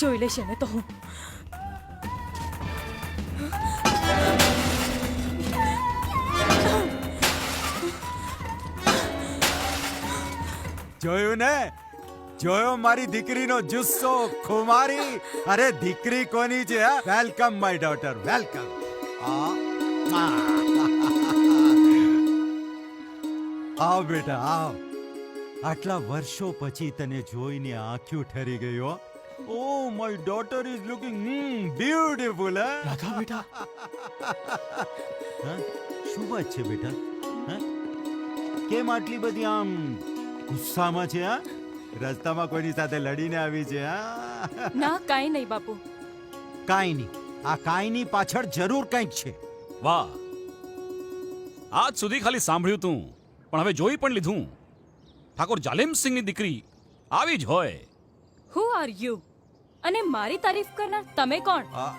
જોઈ લેશે ને તો. જોયું ને? જોયો મારી દીકરીનો જુસ્સો ખુમારી? અરે દીકરી કોની છે વેલકમ માય ડોટર વેલકમ આવ બેટા, આવ. આટલા વર્ષો પછી તને જોઈને આંખ્યું ઠરી ગયો ઓ my daughter is looking beautiful Radha બેટા શું વાત છે બેટા? હા? કેમ આટલી બધી આમ ગુસ્સામાં છે હા? રસ્તામાં કોઈની સાથે લડીને આવી છે હા? ના કાંઈ નહીં બાપુ. કાંઈ નહીં. આ કાંઈની પાછળ જરૂર કંઈક છે. વાહ. આજ સુધી ખાલી સાંભળ્યું તું પણ હવે જોઈ પણ લીધું. ઠાકોર જાલિમસિંહની દીકરી આવી જ હોય. હુ આર યુ અને મારી તારીફ કરનાર તમે કોણ? આ,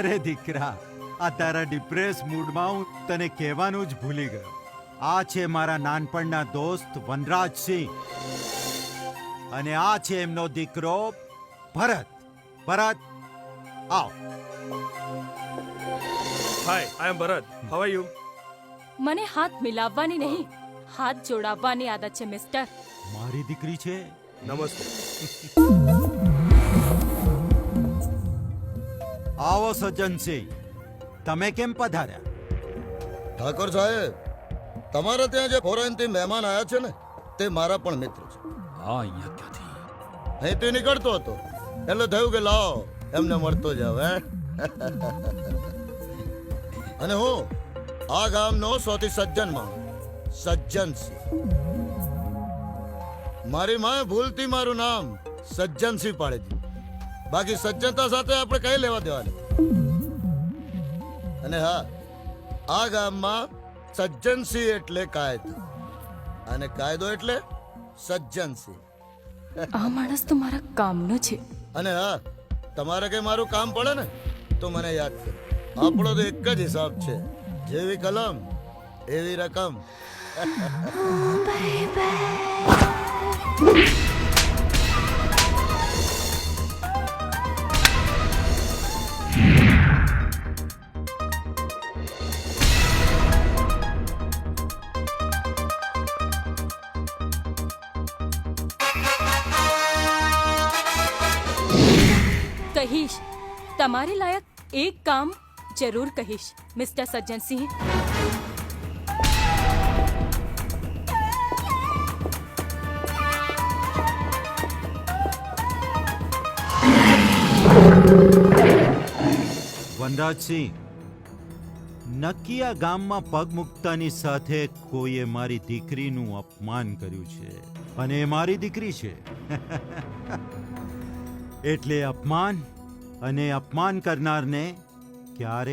અરે દીકરા આ તારા ડિપ્રેસ મૂડમાં હું તને કહેવાનું જ ભૂલી ગયો. આ છે મારા નાનપણના દોસ્ત વનરાજસિંહ અને આ છે એમનો દીકરો ભરત. ભરત આવ. Hi I am Bharat. How are you મને હાથ મિલાવવાની નહીં હાથ જોડાવવાની આદત છે મિસ્ટર મારી દીકરી છે? નમસ્તે. આવો સજ્જનસિંહ તમે કેમ પધાર્યા? ઠાકોર સાહેબ તમારા ત્યાં જે ફોરેનથી મહેમાન આવ્યા છે ને તે મારા પણ મિત્ર છે. આ અહીંયા ક્યાંથી? અહીંથી નીકળતો હતો એટલે થયું કે લાવો એમને મળતો જાવ હે? અને હું આ ગામનો સૌથી સજ્જન માણસ સજ્જન સિંહ મારી માએ ભૂલથી મારું નામ સજ્જનસિંહ પાડી દીધું બાકી સજ્જનતા સાથે આપણે કઈ લેવા દેવાની? અને હા આ ગામમાં સજ્જનસિંહ એટલે કાયદો. અને કાયદો એટલે સજ્જનસિંહ. આ માણસ તો મારા કામનો છે. અને હા તમારે કઈ મારું કામ પડે ને તો મને યાદ કરો. આપણો તો એક જ હિસાબ છે. જેવી કલમ એવી રકમ. કહીશ. તમારી લાયક એક કામ જરૂર કહીશ, મિસ્ટર સજ્જનસિંહ વનરાજસિંહ નક્કી આ ગામમાં પગ મૂકતાની સાથે કોઈએ મારી દીકરીનું અપમાન કર્યું છે. અને એ મારી દીકરી છે. એટલે અપમાન અને અપમાન કરનારને ક્યારે